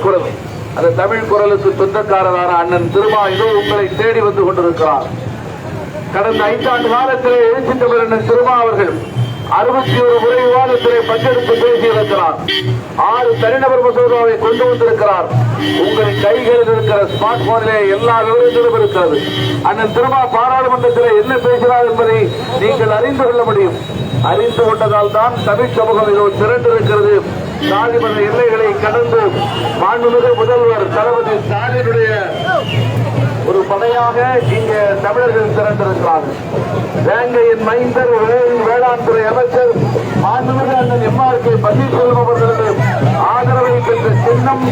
குரல். அந்த தமிழ் குரலுக்கு சொந்தக்காரரான அண்ணன் திருமா உங்களை தேடி வந்து கொண்டிருக்கிறார். கடந்த ஐந்தாண்டு காலத்திலே எழுச்சி தமிழ் திருமா அவர்கள் அறுபத்தி ஒரு முறை விவாதத்திலே பங்கெடுத்து பேசியிருக்கிறார் ஆறு தனிநபர் மசோதாவை கொண்டு வந்திருக்கிறார். உங்கள் கைகளில் இருக்கிற ஸ்மார்ட் போனிலே எல்லா விவரங்களும் இருக்கிறது. அண்ணன் திருமா பாராளுமன்றத்தில் என்ன பேசினார் என்பதை நீங்கள் அறிந்து கொள்ள முடியும். அறிந்து கொண்டதால் தான் தமிழ் சமூகம் இதோ திரண்டிருக்கிறது. சாதி எல்லைகளை கடந்து மாண்புமிகு முதல்வர் தளபதி ஸ்டாலினுடைய ஒரு படையாக இங்க தமிழர்கள் திறந்திருக்கிறார் வேங்கையின் மைந்தர் வேளாண் துறை அமைச்சர் மாண்புமிகு அண்ணன் எம்ஆர் கே பன்னீர்செல்வம் அவர்களது ஆதரவை பெற்ற சின்னம்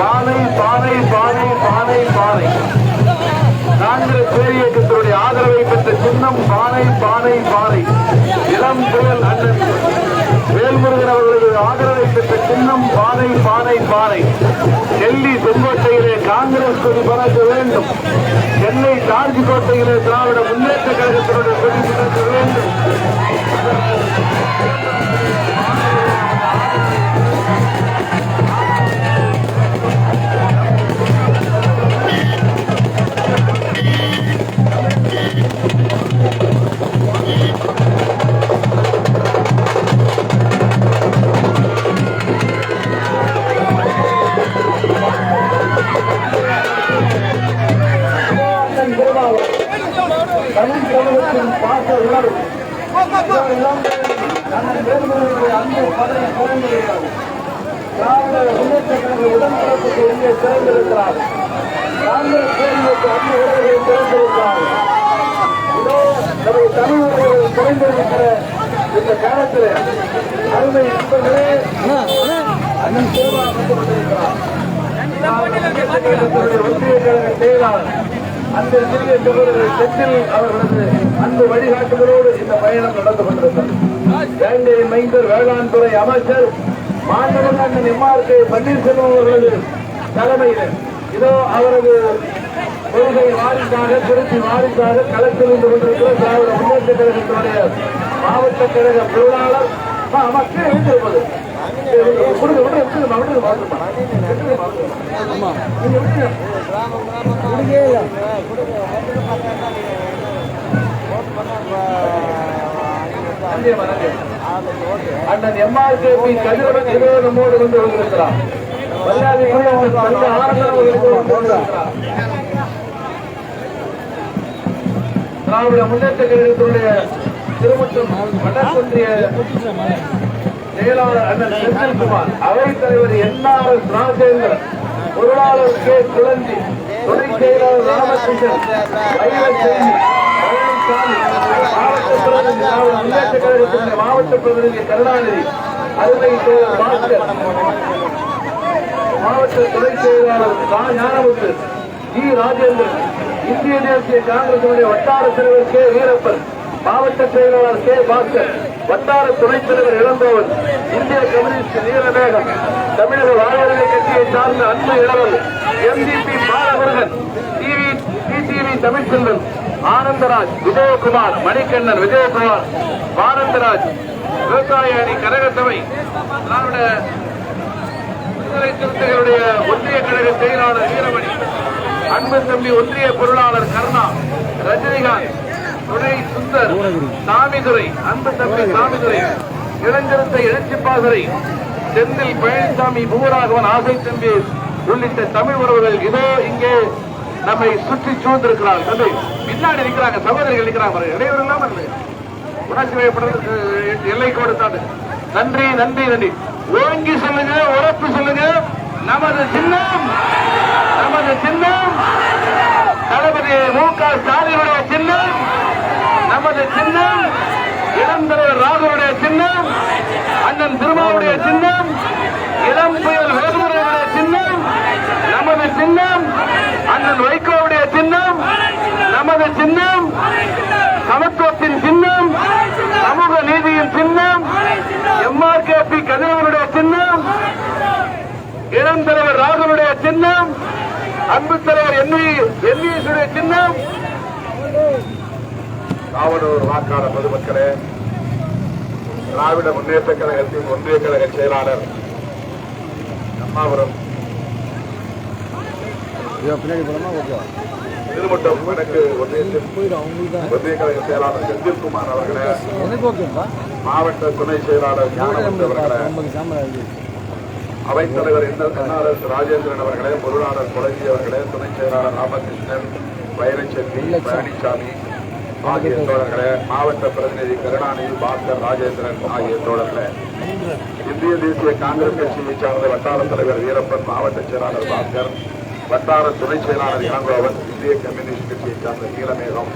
பானை பானை பானை பானை பானை. காங்கிரஸ் பேரியக்கத்தினுடைய ஆதரவை பெற்ற சின்னம் பானை பானை பானை. இளம் புயல் அண்ணன் வேல்முருகன் அவர்களது ஆதரவை பெற்ற சின்னம் பானை பானை பானை டெல்லி செங்கோட்டையிலே காங்கிரஸ் கொடி பறக்க வேண்டும். சென்னை ஜார்ஜ் கோட்டையிலே திராவிட முன்னேற்ற கழகத்தினுடைய கொடி பறக்க வேண்டும். முன்னேற்ற கழக உடன்பிறப்புக்கு இங்கே திறந்திருக்கிறார் காங்கிரஸ் பேரியக்கு அன்பு உறவுகளை திறந்திருக்கிறார் இதோ நமது தமிழ் உறவுகள் குறைந்திருக்கிற இந்த காலத்தில் அருமை நண்பர்களே அண்ணன் சேவா வந்து கொண்டிருக்கிறார் ஒன்றிய கழக செயலாளர் அந்த சிறிய சகோதரர் செந்தில் அவர்களது அன்பு வழிகாட்டுகளோடு இந்த பயணம் நடந்து கொண்டிருக்கிறது வேங்கை மைந்தர் வேளாண் துறை அமைச்சர் மாண்புமிகு அண்ணன் எம்ஆர் கே பன்னீர்செல்வம் அவர்களது தலைமையில். இதோ அவரது கொள்கை வாரிசாக திருச்சி வாரிசாக களத்தில் இருந்து கொண்டிருக்கிற திராவிட முன்னேற்ற கழகத்தினுடைய மாவட்ட கழக பொருளாளர் ஆ, இருந்திருப்பது. அண்ணன் எம்ஆர்கேபி கதிரவன் வந்து கொண்டிருக்கிறார் திராவிட முன்னேற்ற கழகத்தினுடைய திருமட்டம் வடக்கொன்றிய செயலாளர் அண்ணன் செந்தில்குமார் அவைத் தலைவர் என்ஆர்எஸ் ராஜேந்திரன் பொருளாளர் கே. குழந்தி துணை செயலாளர் ராமகிருஷ்ணன் மாவட்ட பிரதிநிதி மாவட்ட பிரதிநிதி கருணாநிதி அருமை பாஸ்கர் மாவட்ட துணை செயலாளர் ரா ஞானமுத்து ஜி ராஜேந்திரன் இந்திய தேசிய காங்கிரசுடைய வட்டார தலைவர் கே. வீரப்பன் மாவட்ட செயலாளர் கே. பாஸ்கர். வட்டார துணைத் தலைவர் இளந்தோவன் இந்திய கம்யூனிஸ்ட் நீலமேகம் தமிழக வாழ்வுரிமை கட்சியை சார்ந்த அன்பு இளவல் MTP Balamurugan TV TTV Tamilselvan Anandaraj Vijayakumar Manikannan Vijayakumar Anandaraj விவசாய அணி கழகத்தவை திராவிட விடுதலை சிறுத்தைகளுடைய ஒன்றிய கழக செயலாளர் வீரமணி அன்பு தம்பி ஒன்றிய பொருளாளர் கருணா ரஜினிகாந்த் துணை சுந்தர் சாமிதுரை அன்பு தம்பி சாமிதுரை இளஞ்சிருந்த எழுச்சிப்பாசரை செந்தில் பழனிசாமி பூராகவன் ஆசை தம்பி உள்ளிட்ட தமிழ் உறவுகள் இதோ இங்கே நம்மை சுற்றி சூழ்ந்திருக்கிறார்கள் தம்பி பின்னாடி இருக்கிறாங்க சகோதரிகள் இருக்கிறாங்க இடையூறு இல்லாம உணர்ச்சி வயப்படுறதுக்கு எல்லை கொடுத்தாது நன்றி நன்றி நன்றி. ஓங்கி சொல்லுங்க உறப்பு சொல்லுங்க. நமது சின்னம் நமது சின்னம் தளபதி மு க ஸ்டாலினுடைய சின்னம் நமது சின்னம் இளம் சின்னம் அண்ணன் திருமாவுடைய சின்னம் இளம் புயல் வேலுமுறையுடைய சின்னம் நமது சின்னம் அண்ணன் வைகோவுடைய சின்னம் நமது சின்னம் சமத்துவத்தின் சின்னம் சமூக நீதியின் சின்னம் எம்ஆர் கே பி கதிரவனுடைய சின்னம் இளம் தலைவர் ராகுனுடைய சின்னம் அன்பு தலைவர் என்விஎஸ் சின்னம். காவலூர் வாக்காளர் பொதுமக்களே திராவிட முன்னேற்ற கழகத்தின் ஒன்றிய கழக செயலாளர் அம்மாபுரம். திருமட்டம் ஒன்றியத்தின் ஒன்றிய கழக செயலாளர் செந்தில்குமார் அவர்களே. மாவட்ட துணை செயலாளர் ஞானமுத்து அவர்களே. அவைத்தலைவர் என்ஆர்எஸ் ராஜேந்திரன் அவர்களே பொருளாளர் கொலஞ்சி அவர்களே துணை செயலாளர் ராமகிருஷ்ணன் வைரச்செல்வி பழனிசாமி ஆகிய தோழர்களே மாவட்ட பிரதிநிதி கருணாநிதி பாஸ்கர் ராஜேந்திரன் ஆகிய தோழர்களே இந்திய தேசிய காங்கிரஸ் கட்சியை சார்ந்த வட்டார தலைவர் வீரப்பன் மாவட்ட செயலாளர் பாஸ்கர் வட்டார துணை செயலாளர் இளங்கோவன் இந்திய கம்யூனிஸ்ட் கட்சியை சார்ந்த நீலமேகம்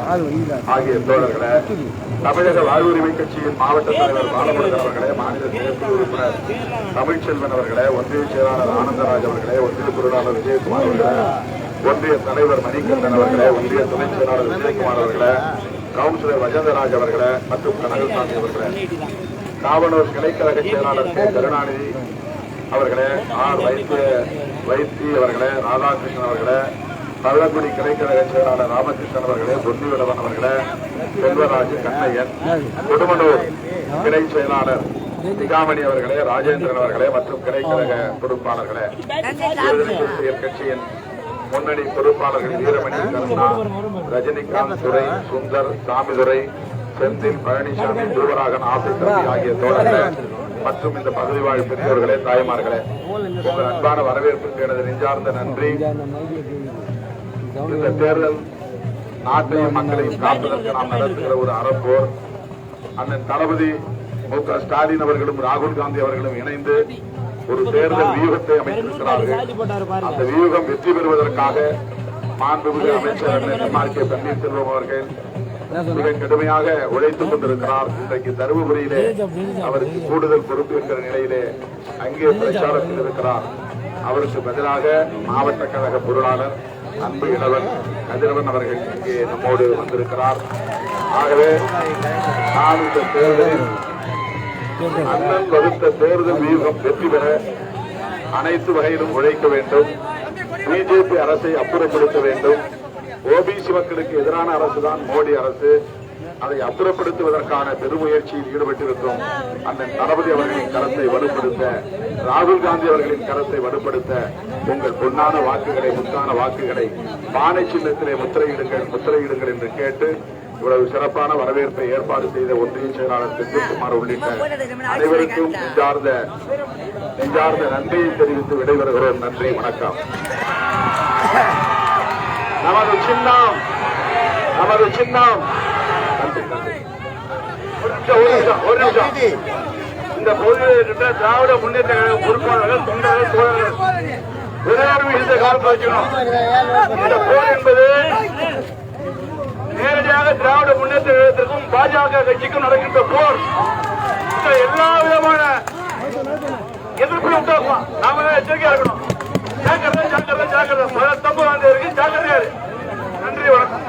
ஆகிய தோழர்களே தமிழக வாழ்வுரிமை கட்சியின் மாவட்ட தலைவர் பாலமுருகன் அவர்களே மாநில செயற்குழு உறுப்பினர் தமிழ்ச்செல்வன் அவர்களே ஒன்றிய செயலாளர் ஆனந்தராஜ் அவர்களே ஒன்றிய பொருளாளர் விஜயகுமார் அவர்களே ஒன்றிய தலைவர் மணிகண்டன் அவர்களே ஒன்றிய துணை செயலாளர் விஜயகுமார் அவர்களே கவுன்சிலர் வஜந்தராஜ் அவர்களே மற்றும் கனகசாமி அவர்களே காவனூர் கிளைக்கழக செயலாளர் கே. கருணாநிதி அவர்களே ஆர். வைத்திய வைத்தி அவர்களே ராதாகிருஷ்ணன் அவர்களே பள்ளக்குடி கிளைக்கழக செயலாளர் ராமகிருஷ்ணன் அவர்களே பொன்னிவிடவன் அவர்களே செல்வராஜ் கண்ணையன் கொடுமனூர் கிளை செயலாளர் சிகாமணி அவர்களே ராஜேந்திரன் அவர்களே மற்றும் கிளைக்கழக பொறுப்பாளர்களே. கட்சியின் முன்னணி பொறுப்பாளர்கள் வீரமணி கருணா ரஜினிகாந்த் துரை சுந்தர் சாமிதுரை செந்தில் பழனிசாமி தூவராகன் தம்பி ஆகிய தோழர்களே மற்றும் இந்த பகுதி வாழ் பெற்றோர்களே தாய்மார்களே உங்கள் அன்பான வரவேற்புக்கு எனது நெஞ்சார்ந்த நன்றி. இந்த தேர்தல் நாட்டையும் மக்களையும் காப்பதற்கு நாம் நடத்துகிற ஒரு அறப்போர் அண்ணன் தளபதி மு க ஸ்டாலின் அவர்களும் ராகுல் காந்தி அவர்களும் இணைந்து ஒரு தேர்தல் வியூகத்தை அமைத்திருக்கிறார்கள். அந்த வியூகம் வெற்றி பெறுவதற்காக மாண்புமிகு அமைச்சர் அண்ணன் எம் கே. பன்னீர்செல்வம் அவர்கள் மிக கடுமையாக உழைத்துக் கொண்டிருக்கிறார். இன்றைக்கு தருமபுரியிலே அவருக்கு கூடுதல் பொறுப்பு இருக்கிற நிலையிலே அங்கே பிரச்சாரத்தில் இருக்கிறார். அவருக்கு பதிலாக மாவட்ட கழக பொருளாளர் அன்பு இளவன் கதிரவன் அவர்கள் இங்கே நம்மோடு வந்திருக்கிறார். ஆகவே நான் இந்த தேர்தலில் அண்ணன் வகுத்த தேர்தல் வியூகம் வெற்றி பெற அனைத்து வகையிலும் உழைக்க வேண்டும். பிஜேபி அரசை அப்புறப்படுத்த வேண்டும். ஓபிசி மக்களுக்கு எதிரான அரசுதான் மோடி அரசு. அதை அப்புறப்படுத்துவதற்கான பெருமுயற்சியில் ஈடுபட்டிருக்கும் அண்ணன் தளபதி அவர்களின் கரத்தை வலுப்படுத்த ராகுல் காந்தி அவர்களின் கரத்தை வலுப்படுத்த உங்கள் பொன்னான வாக்குகளை முத்தான வாக்குகளை பானை சின்னத்திலே முத்திரையிடுங்கள் முத்திரையிடுங்கள் என்று கேட்டு இவ்வளவு சிறப்பான வரவேற்பை ஏற்பாடு செய்த ஒன்றிய செயலாளர் செந்தில்குமார் உள்ளிட்ட அனைவருக்கும் நெஞ்சார்ந்த நெஞ்சார்ந்த நன்றியை தெரிவித்து விடைபெறுகிறோம். நன்றி வணக்கம். நமது சின்னம் நமது சின்னம். இந்த பொதுக்கிட்ட திராவிட முன்னேற்ற கழக பொறுப்பாளர்கள் தொண்டர்கள் தோழர்கள் ஒரே ஒரு விஷயத்தை கால் வச்சுக்கணும் இந்த போர் என்பது நேரடியாக திராவிட முன்னேற்ற கழகத்திற்கும் பாஜக கட்சிக்கும் நடக்கின்ற போர். இந்த எல்லா விதமான எதிர்ப்பு உண்டாக்குவோம் நாம தான் எச்சரிக்கையா இருக்கணும். ஜாக்கிரதை ஜாக்கிரதை ஜாக்கிரதை. பல தப்பு வந்து இருக்கு. ஜாக்கிரதையா இருக்கு நன்றி வணக்கம்.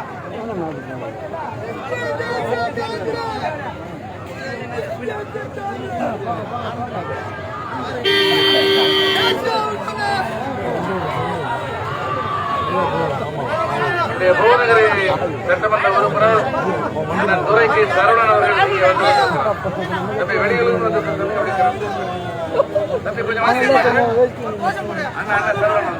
புவனகிரி சட்டமன்ற உறுப்பினர் அண்ணன் துரைக்கு சரவணன் அவர்கள் வெளியூர் வந்து தம்பி கொஞ்சம் வாங்க. அண்ணா அண்ணா சரவணன்.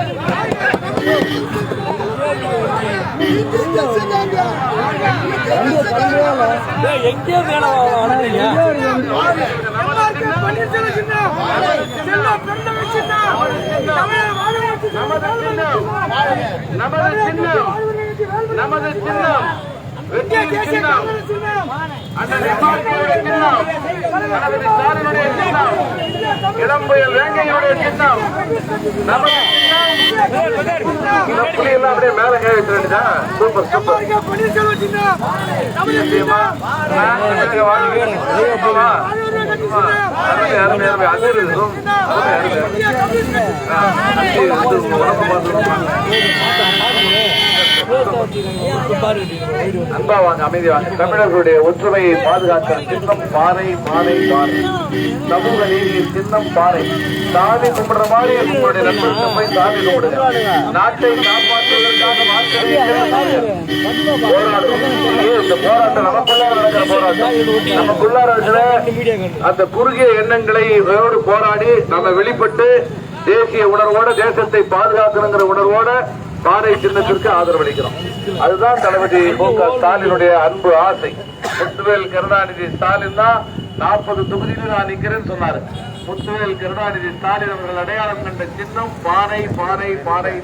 வந்துட்டாங்க. வேலை வளர்றீங்க நமது சின்னம் நமது சின்னம் வெற்றியின் சின்னம் அண்ணன் எம்ஆர்பியுடைய சின்னம் தளபதி ஸ்டாலினுடைய சின்னம் இளம்புயல் வேங்கையுடைய சின்னம் நமது சின்னம் இந்த எல்லாம் அப்படியே மேல கை வச்சிருந்தா சூப்பர் சூப்பர் உடம்பு பார்த்து அன்பா வாங்க அமைதி வாங்க தமிழர்களுடைய ஒற்றுமையை பாதுகாக்கிற சின்னம் பாறை பாறை பாறை சமூக நீதியின் சின்னம் பாறை சாமி கும்பிடுற மாதிரி உங்களுடைய நண்பர்களுக்கு போய் சாமி கும்பிடுங்க நாட்டை காப்பாற்றுவதற்காக இந்த போராட்டம் நமக்குள்ளார நடக்கிற போராட்டம் நமக்குள்ளார அந்த குறுகிய எண்ணங்களை போராடி நம்ம வெளிப்பட்டு தேசிய உணர்வோட தேசத்தை பாதுகாக்கணுங்கிற உணர்வோட காரை சின்னத்திற்கு ஆதரவளிக்கிறோம். அதுதான் தளபதி மு க. ஸ்டாலினுடைய அன்பு ஆசை. முத்துவேல் கருணாநிதி ஸ்டாலின் தான் நாற்பது தொகுதியில் நான் நிற்கிறேன்னு சொன்னாரு. முத்துவேல் கருணாநிதி ஸ்டாலின் அவர்கள் அடையாளம் கண்ட சின்னம் பானை பானை பானை